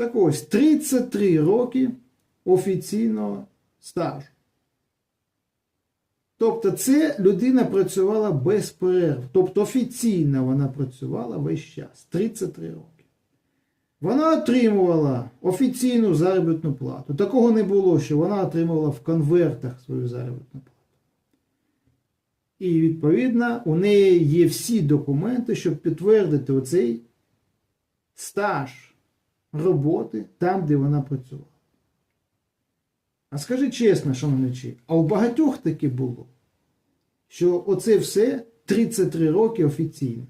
Так ось 33 роки офіційного стажу. Тобто це людина працювала без перерв. Тобто офіційно вона працювала весь час 33 роки. Вона отримувала офіційну заробітну плату. Такого не було, що вона отримувала в конвертах свою заробітну плату. І, відповідно, у неї є всі документи, щоб підтвердити оцей стаж роботи там, де вона працювала. А скажи чесно, шановничі, а у багатьох таки було, що оце все 33 роки офіційно.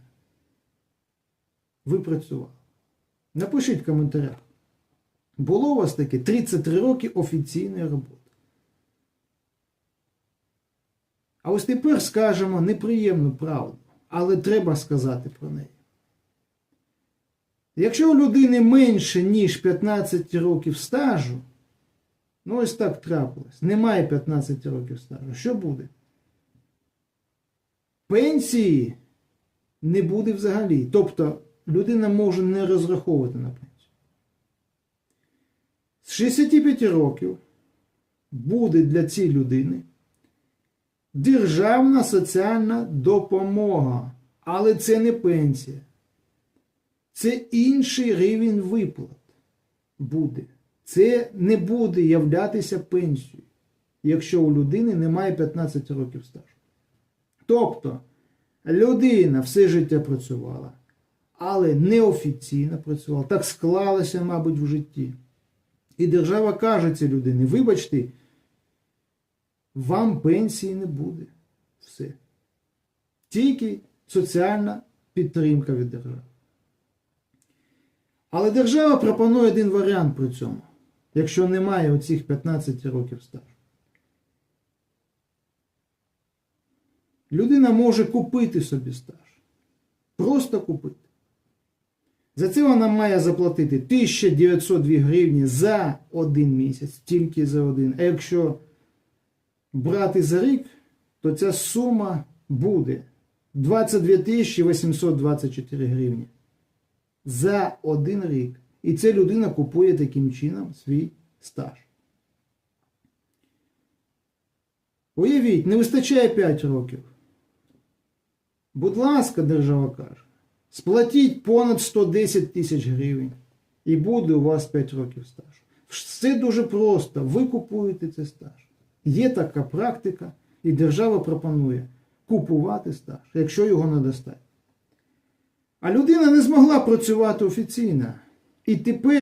Ви працювали. Напишіть в коментарях. Було у вас таке 33 роки офіційної роботи. А ось тепер скажемо неприємну правду, але треба сказати про неї. Якщо у людини менше, ніж 15 років стажу, ну ось так трапилось, немає 15 років стажу, що буде? Пенсії не буде взагалі. Тобто людина може не розраховувати на пенсію. З 65 років буде для цієї людини державна соціальна допомога. Але це не пенсія. Це інший рівень виплат буде. Це не буде являтися пенсією, якщо у людини немає 15 років стажу. Тобто людина все життя працювала, але неофіційно працювала. Так склалося, мабуть, в житті. І держава каже цій людині: вибачте, вам пенсії не буде. Все. Тільки соціальна підтримка від держави. Але держава пропонує один варіант при цьому, якщо немає оцих 15 років стажу. Людина може купити собі стаж. Просто купити. За це вона має заплатити 1902 гривні за один місяць, тільки за один. А якщо брати за рік, то ця сума буде 22 824 гривні за один рік. І ця людина купує таким чином свій стаж. Уявіть, не вистачає 5 років. Будь ласка, держава каже, сплатіть понад 110 тисяч гривень і буде у вас 5 років стажу. Все дуже просто. Ви купуєте цей стаж. Є така практика, і держава пропонує купувати стаж, якщо його недостатньо. А людина не змогла працювати офіційно. І тепер